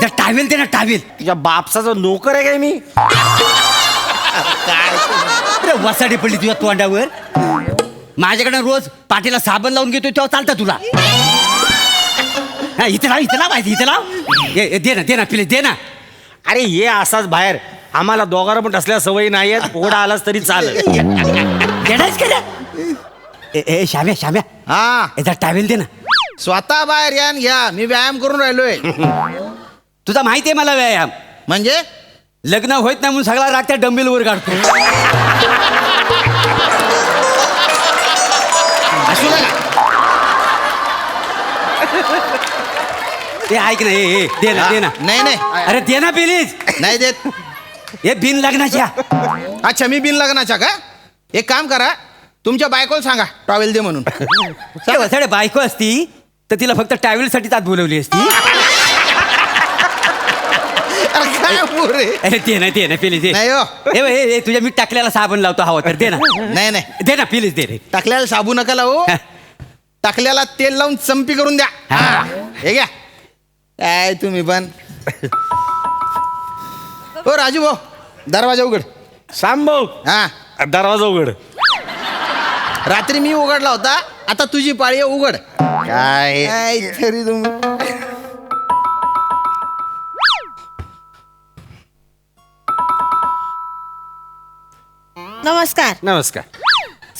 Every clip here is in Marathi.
जर टावेल दे ना टावेल. तुझ्या बापसाचा नोकर आहे काय मी? अरे वसाडी पडली तुझ्या तोंडावर. माझ्याकडे रोज पाठीला साबण लावून घेतोय तेव्हा चालतं तुला. हा, इथं लाव इथं लाव माहिती इथं लाव. ए, ए, दे ना दे ना पिले दे ना. अरे ये असाच बाहेर. आम्हाला दोघांना पण असल्या सवयी नाही आहेत. पोडा आलाच तरी चालेल. देणारच का रे? ए, ए श्याम्या श्याम्या. हा. ए, जर टावेल दे ना. स्वतः बाहेर या न घ्या मी व्यायाम करून राहिलोय. तुझा माहिती आहे मला व्यायाम. म्हणजे? लग्न होत नाही म्हणून सगळा राग त्या डंबेलवर काढतो असू ते ऐक ना ए, ए, दे ना दे ना. नाही नाही. अरे दे ना प्लीज. नाही देत. हे बिन लग्नाच्या. अच्छा मी बिन लग्नाचा का? एक काम करा तुमच्या बायकोला सांगा टॉवेल दे म्हणून. बायको असती तर तिला फक्त ट्रॅव्हलसाठी आत बोलवली असती. अरे काय पोरे अरे ते ना ते ना प्लीज दे. नाही हो. ए, ए, ए, तुझ्या मी टाकल्याला साबण लावतो हवा तर दे ना. नाही नाही. दे ना प्लीज दे रे. टाकल्याला साबू नका लावू. टाकल्याला तेल लावून चंपी करून द्या. हा. हे. घ्या. काय तुम्ही पण. हो राजू भाऊ दरवाजा उघड. सांग भाऊ. हा. दरवाजा उघड. रात्री मी उघडला होता. आता तुझी पाळी आहे, उघड. काय? काय तरी तुम्ही. नमस्कार. नमस्कार.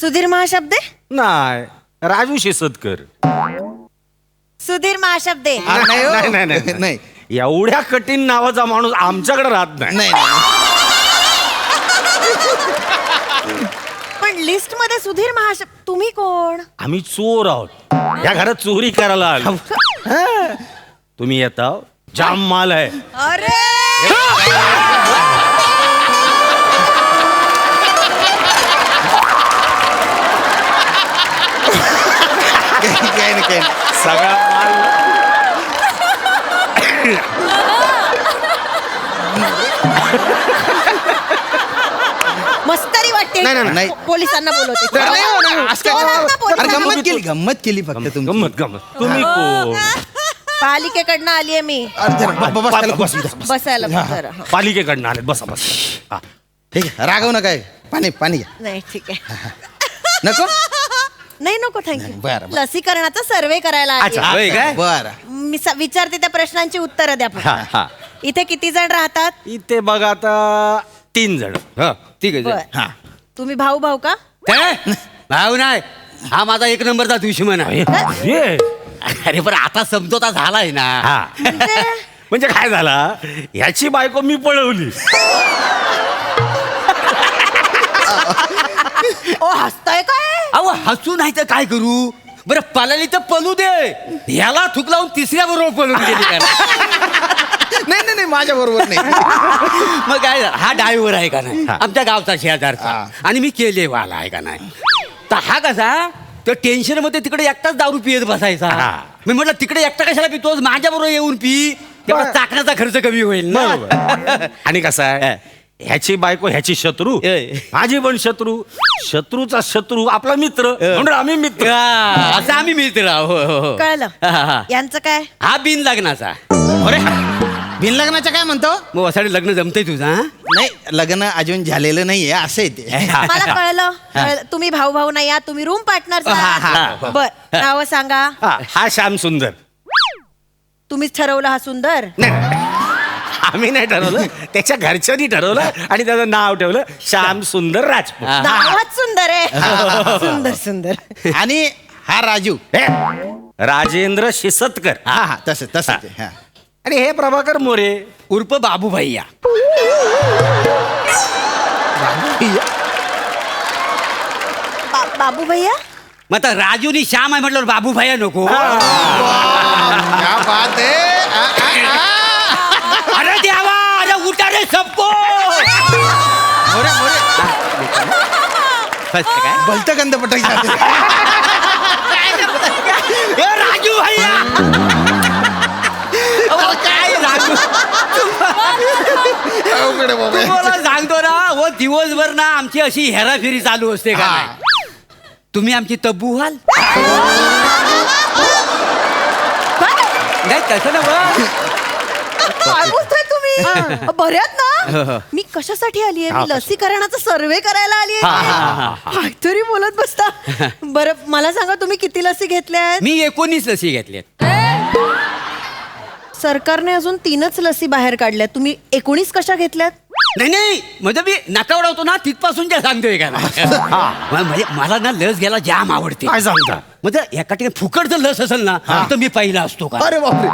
सुधीर महाशब्दे? नाही राजू शिसतकर सुधीर महाशब्दे. अरे नाही हो. नाही, नाही, नाही. नाही. एवढ्या कठीण नावाचा माणूस आमच्याकडे राहत नाही. नाही नाही. पण लिस्टमध्ये सुधीर महाशब्द तुम्ही कोण? आम्ही चोर आहोत. या घरात चोरी करायला आलो. हा. तुम्ही येता जाम माल आहे. अरे! सगळा माल. मस्करी वाटते. नाही, नाही, नाही. पो- पोलिसांना बोलवते. नाही, नाही, नाही, असं काय चोरांना नाही. अरे पोलिसांना गंमत केली गंमत केली फक्त तुमची. गमत गमत. तुम्ही कोण? पालिकेकडनं आलीये मी. अरे जरा ब- ब- बस, त्याला बस, बस, बस. बसायला जरा, हं. पालिकेकडनं आले बसा बस. ठीक आहे रागव नका. पाणी पाणी घ्या. नाही ठीक आहे. नको? नाही नको थँक्यू बरं, बरं. लसीकरणाचा सर्वे करायला अच्छा. होय काय? बर. मी स- विचारते त्या प्रश्नांची उत्तरं द्या हा, फक्त. हा. इथे किती जण राहतात? इथे बघा आता तीन जण. हा ठीक आहे बर. तुम्ही भाऊ भाऊ का? काय? भाऊ नाही. हा माझा एक नंबरचा दुश्मन आहे ये. अरे पण आता समजोता झालाय ना. हा. म्हणजे? म्हणजे काय झाला? ह्याची बायको मी पळवली. ओ हसताय काय? अहो हसू नाही तर काय करू? बरं पलाली तर पलू दे. ह्याला थुक लावून तिसऱ्या बरोबर पळून गेली का नाही नाही नाही माझ्या बरोबर नाही. मग काय? हा ड्रायव्हर आहे का नाही? हा. आमच्या गावचा शेजारचा. हा. आणि मी केले वाला आहे का नाही? तर हा कसा? तो टेन्शनमध्ये तिकडे एकटाच दारू पियत बसायचा. हा. मी म्हटलं तिकडे एकटा कशाला पितोस माझ्या बरोबर येऊन पी. बरं. चाकण्याचा खर्च कमी होईल ना. बरोबर. आणि कसं आहे? ह्याची बायको ह्याची शत्रू ए. माझी पण शत्रू. शत्रूचा शत्रू आपला मित्र. म्हणून आम्ही मित्र. हा, असं आम्ही मित्र आहो, हो हो हो. कळलं. हा, हा. यांचं काय? हा बिन लग्नाचा अरे. बिन लग्नाचं काय म्हणतो? मग असाडी लग्न जमतंय तुझा हा? नाही लग्न अजून झालेलं नाहीये असं आहे ते. मला कळलं. कळलं. तुम्ही भाऊ भाऊ नाही आहात तुम्ही रूम पार्टनर. बर नाव सांगा. हा हा श्याम सुंदर. तुम्हीच ठरवलं हा सुंदर? आम्ही नाही ठरवलं. त्याच्या घरच्यांनी ठरवलं आणि त्याचं नाव ठेवलं श्याम सुंदर राजपूत. नावच सुंदर आहे. सुंदर सुंदर. आणि हा राजू. हे, राजेंद्र शिसतकर. हा हा तसं तसं ते, हा. आणि हे प्रभाकर मोरे. उर्फ बाबू भैया बा- बाबू भैया मग आता राजूनी श्याम आहे म्हटलं बाबू भैया नको क्या बात आहे आ, आ, आ. मोरे मोरे. फसते काय? भलतं गंध पटायचं ए, राजू भैया. अहो, काय राजू. तुम्हाला सांगतो ना व दिवसभर ना आमची अशी हेराफेरी चालू असते का. नाही? तुम्ही आमची तब्बू व्हाल? नाही तसं ना अ, बऱ्यात. ना? मी कशासाठी आली आहे मी लसीकरणाचा सर्वे करायला आली आहे काहीतरी बोलत बसता. बरं मला सांगा तुम्ही किती लसी घेतल्या आहेत मी एकोणीस लसी घेतल्यात. सरकारने अजून तीनच लसी बाहेर काढल्या तुम्ही एकोणीस कशा घेतल्यात? नाही नाही. म्हणजे मी नकावडा होतो ना तिथपासून जे सांगतोय का? म्हणजे मला ना लस घ्यायला जाम आवडते. काय सांगता? म्हणजे एका ठिकाणी फुकट जर लस असेल ना तर मी पहिला असतो का? अरे बापरे.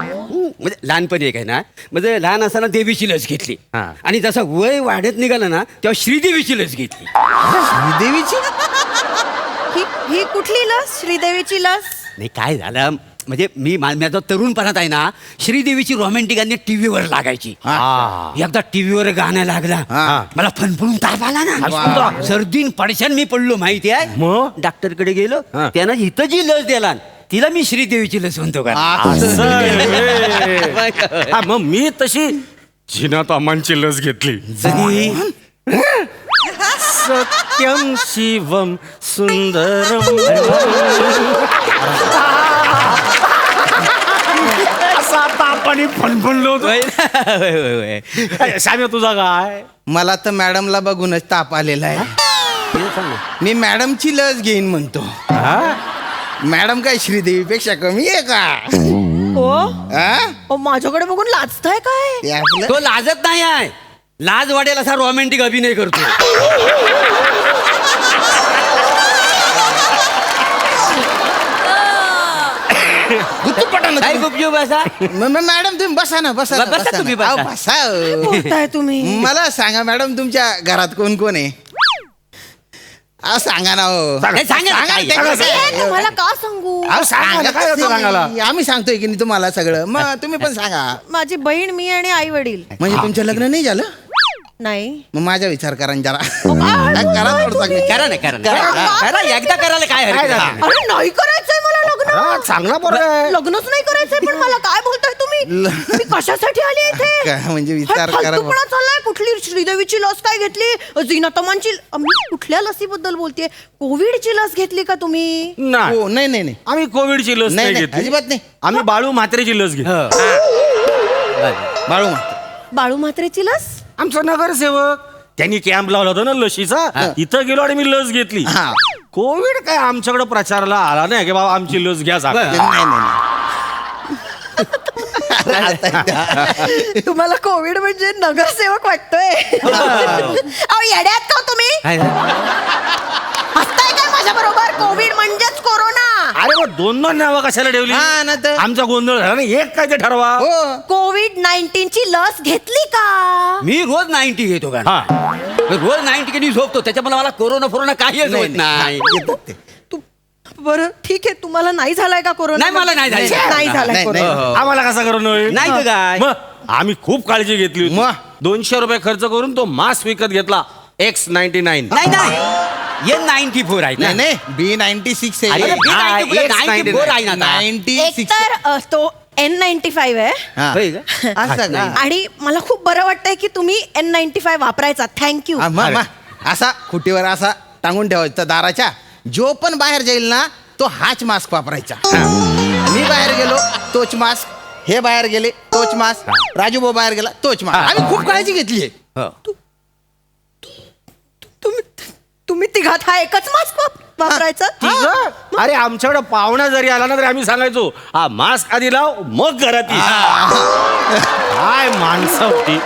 म्हणजे लहानपणी एक आहे ना म्हणजे लहान असताना देवीची लस घेतली. हा. आणि जसं वय वाढत निघालं ना तेव्हा श्रीदेवीची लस घेतली. देवीची ही ही कुठली लस? श्रीदेवीची लस? नाही काय झालं? म्हणजे मी मा- माझा तरुणपणात आहे ना श्रीदेवीची रोमॅन्टिक गाणी टीव्हीवर लागायची हा. एकदा टीव्हीवर गाणं लागला हा. मला फणफणून ताप आला ना. सर्दीन पडशान मी पडलो माहिती आहे मग? डॉक्टरकडे गेलो हा. त्यानं इथं जी लस दिला तिला मी श्रीदेवीची लस म्हणतो का असं. हा, मग मी तशी जिनात अमांची लस घेतली जगी सत्यम शिवम सुंदरम तापाने फणफणलो होतो. होय, होय, होय, होय. काय, श्याम्या तुझा काय? मला तर मॅडमला बघूनच ताप आलेला आहे. मी मॅडमची लस घेईन म्हणतो. हा? मॅडम काय श्रीदेवीपेक्षा कमी आहे का? माझ्याकडे बघून लाजताय काय? ते आपलं तो लाजत नाही आहे. लाज वाटेल असा रोमॅन्टिक अभिनय करतो. काय तुम्ही- गुपचूप असा म- म- मॅडम तुम्ही बसा ना बसा ना, बसा बसा तुम्ही, ना. बसा. अहो, बसा अहो. बोलताय तुम्ही मला सांगा मॅडम तुमच्या घरात कोण कोण आहे अहो, सांगा ना हो नाही, सांगा ना, काय? ते सांगा, कसं ए, आहे? तुम्हाला का सांगू अहो, सांगा ना, सांगा काय होतं कसं सांगायला? आहे? आम्ही सांगतोय की नाही तुम्हाला सगळं मग तुम्ही पण सांगा माझी बहीण मी आणि आई वडील म्हणजे तुमचं लग्न नाही झालं नाही मग माझा विचार करा ना जरा करा थोडंसं. करा ना करा ना करा. करा एकदा करायला काय हरकत? अरे नाही करायचंय मला हा, चांगला पोरगा आहे. लग्नच नाही करायचंय पण मला काय बोलताय तुम्ही? मी कशासाठी आली इथे? काय म्हणजे विचार करा फालतूपणा चाललाय. कुठली श्रीदेवीची लस काय घेतली? जिनातमांची मी कुठल्या लसीबद्दल बोलतेय? कोविडची लस घेतली का तुम्ही? नाही. हो नाही नाही नाही. आम्ही कोविडची लस नाही, नाही नाही, घेतली. अजिबात नाही. आम्ही बाळू म्हात्रेची लस घेतली. हो. बाळू बाळू म्हात्रेची लस? आमचा नगरसेवक त्यांनी कॅम्प लावला होता ना लशीचा. इथं गेलो आणि मी लस घेतली. हा. कोविड काय आमच्याकडे प्रचाराला आला नाही की बाबा आमची लस घ्या. नाही नाही, नाही तुम्हाला कोविड म्हणजे नगरसेवक वाटतोय. अहो येड्यात का हो तुम्ही? काय हसताय काय माझ्या बरोबर? कोविड म्हणजेच कोरोना. अरे मग दोन दोन नावं कशाला ठेवली? हा, ना तर. आमचा गोंधळ झाला ना एक काय ते ठरवा. हो कोविड नाईन्टीन ची लस घेतली का मी रोज नाईन्टी घेतो का हा. रोज नाईन्टी किती झोपतो. त्याच्यामुळे मला कोरोना फोरोना काही होत नाही येतात ते. तू बरं ठीक आहे. तुम्हाला नाही झालाय का कोरोना? नाही, मला नाही झालाय. नाही झालाय नाही, कोरोना. नाही. आम्हाला कसा करून होईल? नाही तर काय? मग आम्ही खूप काळजी घेतली मग? होती दोनशे रुपये खर्च करून तो मास्क विकत घेतला. X ninety nine. नाही नाही. हे नाईन्टी फोर आहे नाही ना नाही. बी नाईन्टी सिक्स अरे, आहे. B94 X नाईन्टी फोर आहे ना आता. नाईन्टी एक सिक्स अ, तो एन नाईन्टी फाईव्ह आहे. होय का? असं का? आणि मला खूप बरं वाटतंय की तुम्ही एन नाईन्टी फाय वापरायचा. थँक्यू हा, मग, मग. असा खुटीवर असा टांगून ठेवायचा दाराच्या. जो पण बाहेर जाईल ना तो हाच मास्क वापरायचा. मी बाहेर गेलो तोच मास्क हे बाहेर गेले तोच मास्क राजू भाऊ बाहेर गेला तोच मास्क आम्ही खूप काळजी घेतली आहे. हो. तुम्ही तुम्ही तिघात हा एकच मास्क वापरायचा तिघं? अरे आमच्याकडे पाहुणा जरी आला ना तरी आम्ही सांगायचो हा मास्क आधी लाव मग घरात ये. काय माणसं होती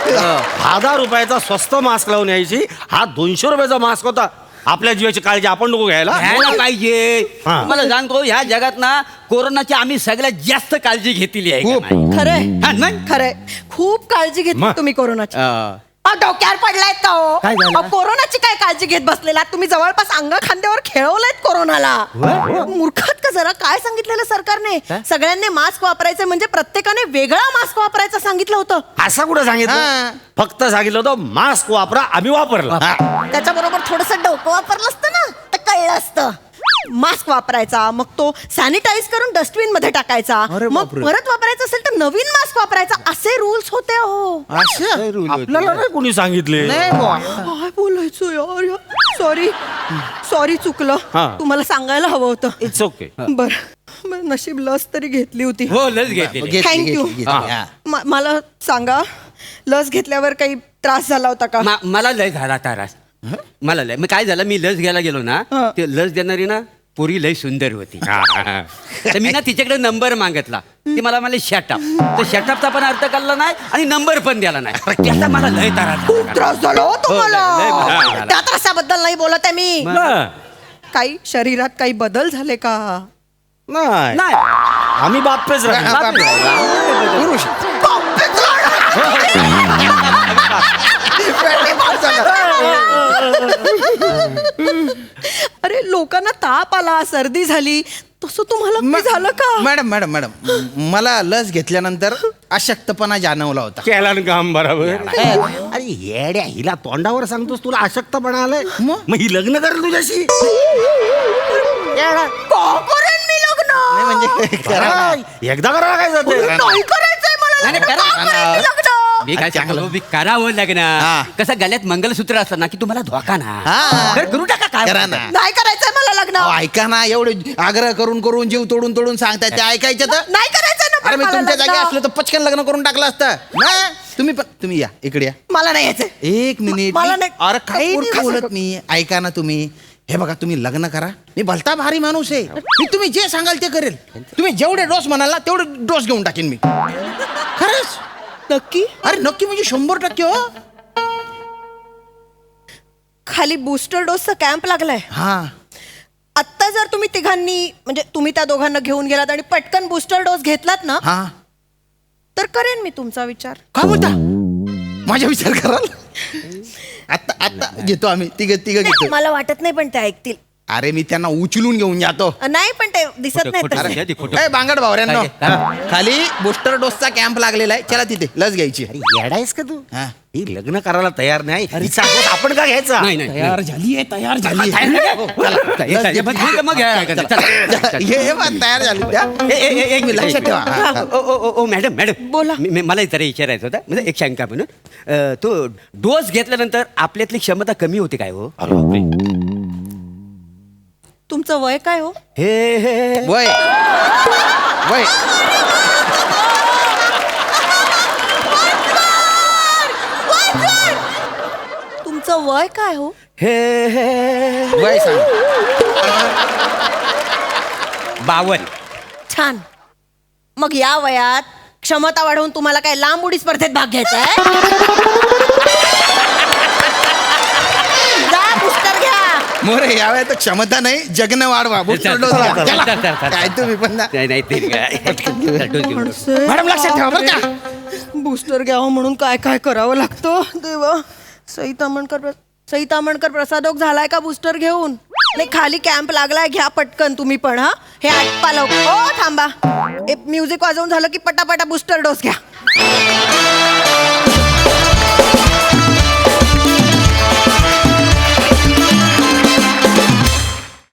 हजार रुपयाचा स्वस्त मास्क लावून यायची हा दोनशे रुपयाचा मास्क होता आपल्या जीवाची काळजी आपण नको घ्यायला घ्यायला पाहिजे हा. मला सांगतो ह्या जगात ना कोरोनाची आम्ही सगळ्यात जास्त काळजी घेतली आहे का खूप. नाही? खरंय हा, नाही? खरंय खूप काळजी घेतली मग? तुम्ही कोरोनाची अं, अहो, डोक्यावर पडलायत का हो? काय झालं? अहो, कोरोनाची काय काळजी घेत बसलेला? तुम्ही जवळपास अंग खांद्यावर खेळवलंयत कोरोनाला. मूर्खात का जरा? काय सांगितलेलं सरकारने? सगळ्यांनी मास्क वापरायचं म्हणजे प्रत्येकाने वेगळा मास्क वापरायचं सांगितलं होतं. असं कुठं. सांगितलं? फक्त सांगितलं होतं मास्क वापरा आम्ही वापरला. त्याच्याबरोबर थोडस डोकं वापरलं असतं ना? तर कळलं असतं. मास्क वापरायचा मग तो सॅनिटाईज करून डस्टबिनमध्ये टाकायचा. अरे मग बापरे. परत वापरायचा असेल तर नवीन मास्क वापरायचा. असे रूल्स होते हो असं आपल्याला नाही कोणी सांगितले. नाही बुवा. काय बोलायचं यार? सॉरी सॉरी चुकलं. हा. तुम्हाला सांगायला हवं होतं. इट्स ओके बर. नशीब लस तरी घेतली होती. हो लस घेतली घेतली, Thank you. घेतली, घेतली. हा. म- मला सांगा लस घेतल्यावर काही त्रास झाला होता का? मा- मला लय झाला तारास. मला लय मग काय झालं मी लस घ्यायला गेलो ना हं. ते लस देणारी ना पोरी लय सुंदर होती. तर मी ना तिच्याकडे नंबर मागितला. ती मला मला शटअप तर शटअपचा पण अर्थ कळला नाही आणि नंबर पण द्याला नाही. त्याचा मला लय तारा खूप त्रास झाला हो तुम्हाला. हो, लय- झाला. त्या त्रासाबद्दल नाही बोलत आहे मी. काही शरीरात काही बदल झाले का? नाही. नाही. आम्ही बाप्पेच राहतो. पुरुष. अरे लोकांना ताप आला सर्दी झाली. तसं तुम्हाला काही झालं का? Madam madam madam. म- मला लस घेतल्यानंतर अशक्तपणा जाणवला होता. केला ना काम बरोबर. अरे येड्या हिला तोंडावर सांगतोस तुला अशक्तपणा आलाय? मग? मग ही लग्न करेल तुझ्याशी. का करेन मी लग्न? नाही म्हणजे करा ना. एकदा करायला काय जाते? नाही करायचंय मला नाही, लग्न. करा. का करेन मी काय सांगतो मी करावं लग्न हा. कसं गळ्यात मंगलसूत्र असतं ना की तुम्हाला धोका ना. हा. तर करू टाका काय करा ना. नाही करायचंय मला लग्न. अहो, ऐका ना एवढे आग्रह करून करून जीव तोडून तोडून सांगताय ते ऐकायचं तर. नाही करायचंय ना अरे पण मी मला तुमच्या लग्न. जागी असलं तर पचकन लग्न करून टाकलं असतं. ना तुम्ही पण तुम्ही या इकडे या. मला नाही यायचंय. एक मिनिट मला मी- नाही- अरे काही नाही बोलत. मी. ऐका ना तुम्ही. हे बघा तुम्ही लग्न करा. मी भलता भारी माणूस आहे. मी तुम्ही जे सांगाल ते करेल. तुम्ही जेवढे डोस म्हणाल ना तेवढे डोस घेऊन टाकेन मी. खरंच? नक्की? अरे नक्की म्हणजे शंभर टक्के हो. खाली बूस्टर डोसचा कॅम्प लागलाय. हा. आत्ता जर तुम्ही तिघांनी म्हणजे तुम्ही त्या दोघांना घेऊन गेलात आणि पटकन बूस्टर डोस घेतलात ना हा. तर करेन मी तुमचा विचार. का बोलता? माझा विचार कराल. आता आता घेतो आम्ही. तिघ तिघ घेतो मला वाटत नाही पण ते ऐकतील. अरे मी त्यांना उचलून घेऊन जातो नाही पण ते दिसत खोटं- नाही खोटं तसे. सांगा, ते खोटं. ए बांगड भावऱ्यांनो काय खाली बुस्टर डोसचा कॅम्प लागलेला आहे चला तिथे लस घ्यायची अरे येडायस का तू हा. ही लग्न करायला तयार नाही हिचा आपण का घ्यायचा नाही नाही तयार झाली आहे तयार झाली तयार झाली. हे चालेल, मग मग- मग घ्या. चला, चला. हे हे तयार झाली त्या ए, ए, ए, एक लक्षात ठेवा हा, हा. ओ, ओ, ओ, ओ, मॅडम मॅडम बोला. मला जरा विचारायचं होतं म्हणजे एक शंका म्हणून अं, तो डोस घेतल्यानंतर आपल्यातली क्षमता कमी होते काय हो तुमचं वय काय हो? हे हे. वय. वय. तुमचं वय काय हो? हे हे. वय सांग. बावन. छान. मग या वयात क्षमता वाढवून तुम्हाला काय लांब उडी स्पर्धेत भाग घ्यायचा आहे? मोरे यावेळी तर क्षमता नाही जगन वाढवा. booster चल, dose चल, घ्या. चल, चला. चल, चल, चल. काय तुम्ही पण ना. नाही नाही ते काय चल, डोस घेऊन. टाक. मॅडम लक्षात ठेवा बरं का. बूस्टर घ्यावं म्हणून काय काय करावं लागतं? देवा. सई तामणकर सई तामणकर प्रसादोक झालाय का बूस्टर घेऊन? नाही खाली कॅम्प लागलाय. घ्या पटकन तुम्ही पण हा. हे आटपा लवकर. हो थांबा. म्युझिक वाजवून झालं की पटापटा बूस्टर डोस घ्या.